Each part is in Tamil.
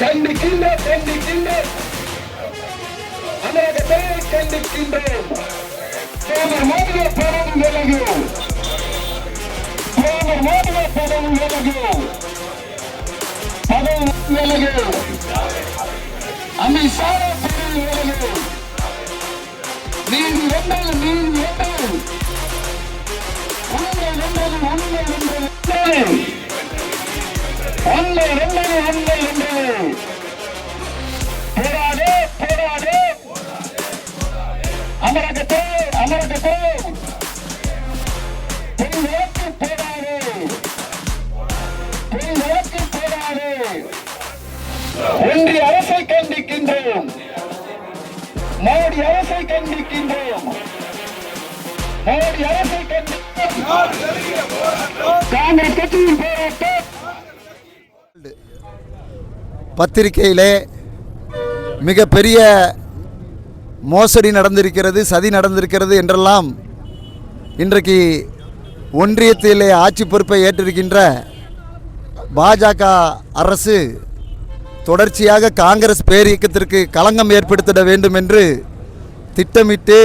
கண்டிக்கின்றோம் கண்டிக்கின்றோம் அமரகத்தை கண்டிக்கின்றோம் சோதர் மோதிய பதவி விலகு. சோதர் மோதிய பதவி விலகு. பதவி விலகு. அமித்ஷா பதவி விலகு. நீதி வென்றது நீதி வென்றது. உண்மை வென்றது உண்மை உண்மை வென்றது உண்மை வென்றது போராடே போராடே அமரகத்தே அமரகத்தே பெண் போராடே பெண் போராடே ஒன்றிய அரசை கண்டிக்கின்றோம் மோடி அரசை கண்டிக்கின்றோம் மோடி அரசை கண்டிக்கின்றோம் காங்கிரஸ் கட்சியின் போராட்டம் பத்திரிகையிலே மிகப்பெரிய மோசடி நடந்திருக்கிறது சதி நடந்திருக்கிறது என்றெல்லாம் இன்றைக்கு ஒன்றியத்திலே ஆட்சி பொறுப்பை ஏற்றிருக்கின்ற பாஜக அரசு தொடர்ச்சியாக காங்கிரஸ் பேரியக்கத்திற்கு களங்கம் ஏற்படுத்திட வேண்டும் என்று திட்டமிட்டு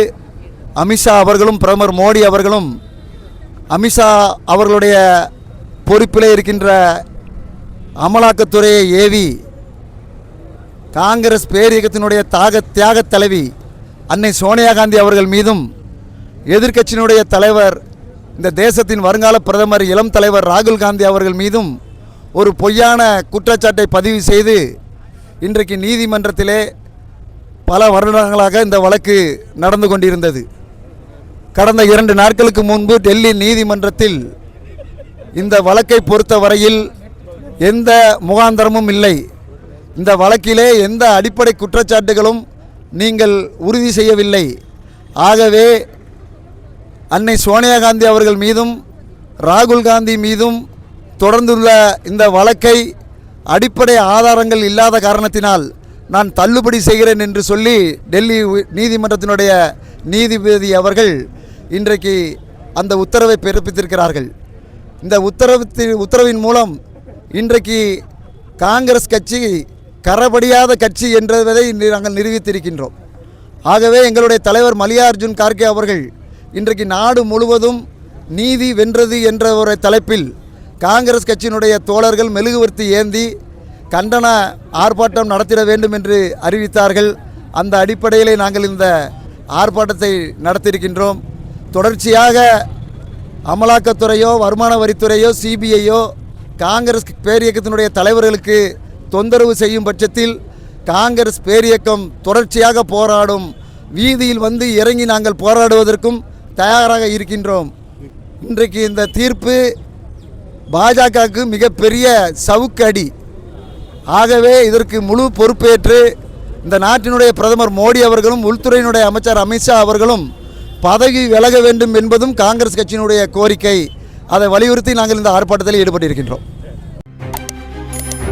அமித்ஷா அவர்களும் பிரதமர் மோடி அவர்களும் அமித்ஷா அவர்களுடைய பொறுப்பிலே இருக்கின்ற அமலாக்கத்துறையை ஏவி காங்கிரஸ் பேரியக்கத்தினுடைய தாக தியாக தலைவி அன்னை சோனியா காந்தி அவர்கள் மீதும் எதிர்க்கட்சியினுடைய தலைவர் இந்த தேசத்தின் வருங்கால பிரதமர் இளம் தலைவர் ராகுல் காந்தி அவர்கள் மீதும் ஒரு பொய்யான குற்றச்சாட்டை பதிவு செய்து இன்றைக்கு நீதிமன்றத்திலே பல வருடங்களாக இந்த வழக்கு நடந்து கொண்டிருந்தது. கடந்த இரண்டு நாட்களுக்கு முன்பு டெல்லி நீதிமன்றத்தில் இந்த வழக்கை பொறுத்த வரையில் எந்த முகாந்தரமும் இல்லை. இந்த வழக்கிலே எந்த அடிப்படை குற்றச்சாட்டுகளும் நீங்கள் உறுதி செய்யவில்லை. ஆகவே அன்னை சோனியா காந்தி அவர்கள் மீதும் ராகுல் காந்தி மீதும் தொடர்ந்துள்ள இந்த வழக்கை அடிப்படை ஆதாரங்கள் இல்லாத காரணத்தினால் நான் தள்ளுபடி செய்கிறேன் என்று சொல்லி டெல்லி நீதிமன்றத்தினுடைய நீதிபதி அவர்கள் இன்றைக்கு அந்த உத்தரவை பிறப்பித்திருக்கிறார்கள். இந்த உத்தரவு உத்தரவின் மூலம் இன்றைக்கு காங்கிரஸ் கட்சி கரபடியாத கட்சி என்பதை நாங்கள் நிரூபித்திருக்கின்றோம். ஆகவே எங்களுடைய தலைவர் மல்லிகார்ஜுன் கார்கே அவர்கள் இன்றைக்கு நாடு முழுவதும் நீதி வென்றது என்ற ஒரு தலைப்பில் காங்கிரஸ் கட்சியினுடைய தோழர்கள் மெழுகுவர்த்தி ஏந்தி கண்டன ஆர்ப்பாட்டம் நடத்திட வேண்டும் என்று அறிவித்தார்கள். அந்த அடிப்படையிலே நாங்கள் இந்த ஆர்ப்பாட்டத்தை நடத்தியிருக்கின்றோம். தொடர்ச்சியாக அமலாக்கத்துறையோ வருமான வரித்துறையோ சிபிஐயோ காங்கிரஸ் பேரியக்கத்தினுடைய தலைவர்களுக்கு தொந்தரவு செய்யும் பட்சத்தில் காங்கிரஸ் பேரியக்கம் தொடர்ச்சியாக போராடும் வீதியில் வந்து இறங்கி நாங்கள் போராடுவதற்கும் தயாராக இருக்கின்றோம். இன்றைக்கு இந்த தீர்ப்பு பாஜகவுக்கு மிகப்பெரிய சவுக்கடி ஆகவே இதற்கு முழு பொறுப்பேற்று இந்த நாட்டினுடைய பிரதமர் மோடி அவர்களும் உள்துறையினுடைய அமைச்சர் அமித்ஷா அவர்களும் பதவி விலக வேண்டும் என்பதும் காங்கிரஸ் கட்சியினுடைய கோரிக்கை. அதை வலியுறுத்தி நாங்கள் இந்த ஆர்ப்பாட்டத்தில் ஈடுபட்டிருக்கின்றோம்.